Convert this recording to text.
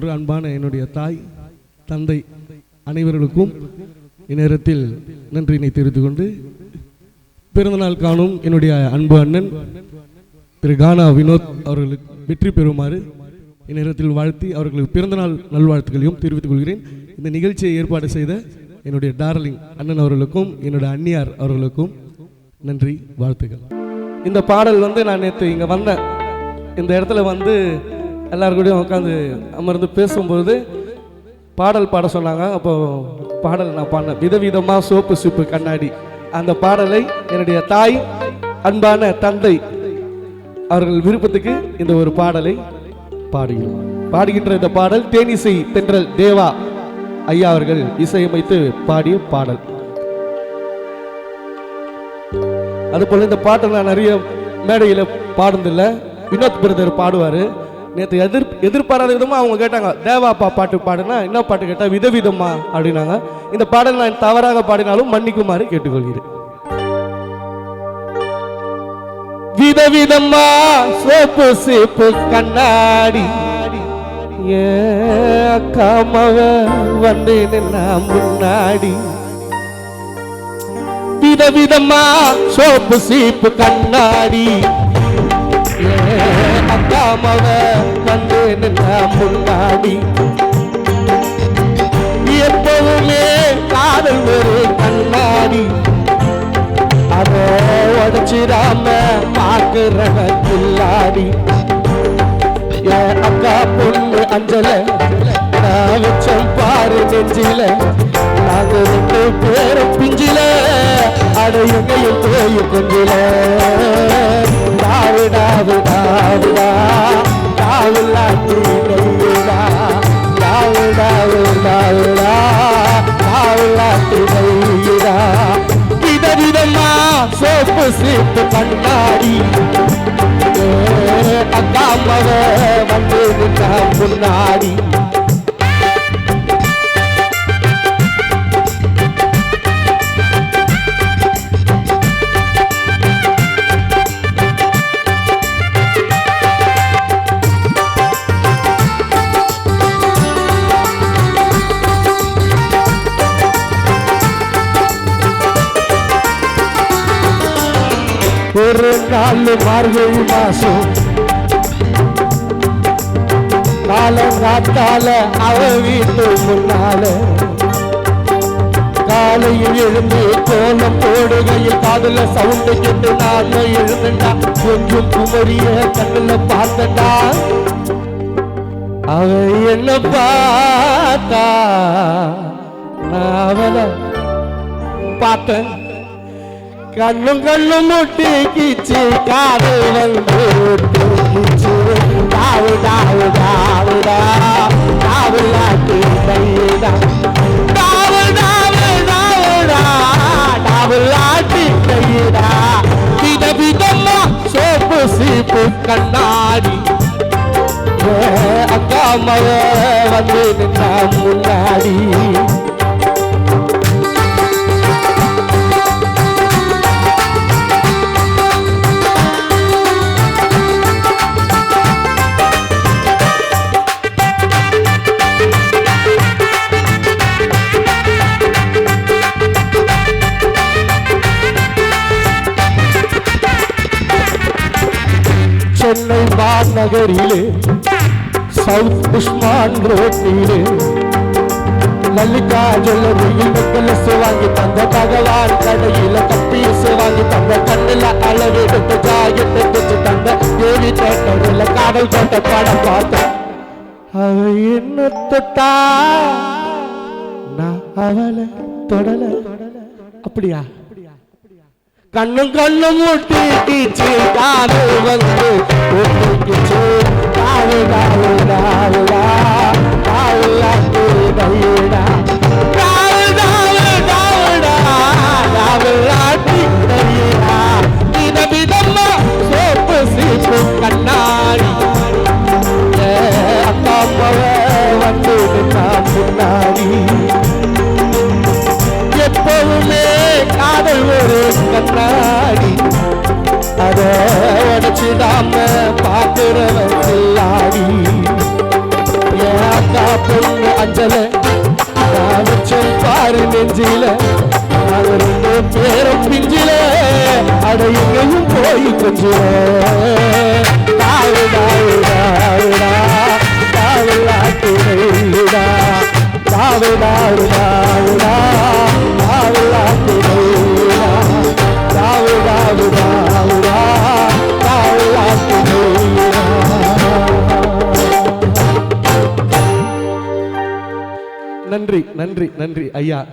போன்ற அன்பான என்னுடைய தாய் தந்தை அனைவர்களுக்கும் இந்நேரத்தில் நன்றியினை தெரிவித்துக் கொண்டு பிறந்தநாள் காணும் என்னுடைய அன்பு அண்ணன் திரு கானா வினோத் அவர்களுக்கு வெற்றி பெறுமாறு இந்நேரத்தில் வாழ்த்தி அவர்களுக்கு பிறந்தநாள் நல்வாழ்த்துக்களையும் தெரிவித்துக் கொள்கிறேன். இந்த நிகழ்ச்சியை ஏற்பாடு செய்த என்னுடைய டார்லிங் அண்ணன் அவர்களுக்கும் என்னுடைய அந்நியார் அவர்களுக்கும் நன்றி வாழ்த்துக்கள். இந்த பாடல் வந்து நான் நேற்று இங்கே வந்தேன். இந்த இடத்துல வந்து எல்லார் கூடயும் உட்காந்து அமர்ந்து பேசும்பொழுது பாடல் பாட சொன்னாங்க. அப்போ பாடல் நான் பாடினேன். விதவிதமாக சோப்பு சூப்பு கண்ணாடி. அந்த பாடலை என்னுடைய தாய் அன்பான தந்தை அவர்கள் விருப்பத்துக்கு இந்த ஒரு பாடலை பாடுகிறோம் பாடுகின்ற இந்த பாடல் தேனிசை தென்றல் தேவா ஐயா அவர்கள் இசையமைத்து பாடிய பாடல். அதுபோல் இந்த பாட்டை நான் நிறைய மேடையில் பாடுனதில்லை. வினோத் பிரதர் பாடுவார். நேற்று எதிர் எதிர்பாராத விதமாக அவங்க கேட்டாங்க தேவாப்பா பாட்டு பாடுனா என்ன பாட்டு கேட்டால் விதவிதமா அப்படின்னாங்க. இந்த பாடல் நான் தவறாக பாடினாலும் மன்னிக்குமாறு கேட்டுக்கொள்கிறேன். விதவிதமா சோப்பு சீப்பு கண்ணாடி. ஏ அக்காமவ வந்து நான் முன்னாடி. விதவிதமா சோப்பு சீப்பு கண்ணாடி. அத்தாமவ வந்து நின்னா முன்னாடி எப்பவுமே காதல் ஒரு கண்ணாடி. அதை உடச்சிடாம பார்க்கிறவன் கில்லாடி என் அக்கா பொண்ணு அஞ்சல நான் வச்சம் பாரு நெஞ்சில. நாங்க ரெண்டு பேரும் பிஞ்சில. அட போய் கொஞ்சில. டாவு டாவு டாவுடா டாவுலா தீடையுடா டாவு டாவு டாவுடா டாவுலா தீடையுடா விதவிதமா சோப்பு சீப்பு கண்ணாடி. அக்காமவ வந்து முன்னாடி. ஒரு நாள் மார்கழி மாசம். காலங்காத்தால அவ வீட்டு முன்னால. காலையில் எழுந்து கோலம் போடுகையில் காதல சவுண்டு கேட்டு நான் எழுந்தா கொஞ்சம் குமரிய கண்ணில் பார்த்தண்டா. அவ என்ன பார்த்தா? நான் அவளை பார்த்தேன். கண்ணும் கண்ணும் முட்டி கிச்சு காதல் வந்து கிச்சு டாவு டாவு டாவுடா டாவு லாட்டி கைடா டாவு டாவு டாவுடா டாவு லாட்டி கைடா வித விதமா சோப்பு சீப்பு கண்ணாடி ஏ, நகரிலே சவுத் உஸ்மான் ரோட்டிலே மல்லிகா ஜுவல்லரியில் நெக்கலஸ் வாங்கி தந்த பகவான் கடையில கப்பீஸ் வாங்கி தந்த கண்ணுல அளவெடுத்து ஜாக்கெட்டு தைச்சு தந்த தேவி தேட்டரில் காதல் கொண்ட படம் பார்த்தேன் அவ என்ன தொட்டா நான் அவளை தொடல. அப்படியா? கண்ணும் கண்ணும் மூட்டி கீச்சு காதல் வந்து ஒட்டிக்கிச்சு காவு காவு காவுடா காவுலா அட எங்கேயும் போய் கொஞ்சில தாவு தாவு தாவுடா தாவுடா துணைடா தாவு தாவு தாவுடா தாவுடா துணைடா நன்றி நன்றி நன்றி. ஐயா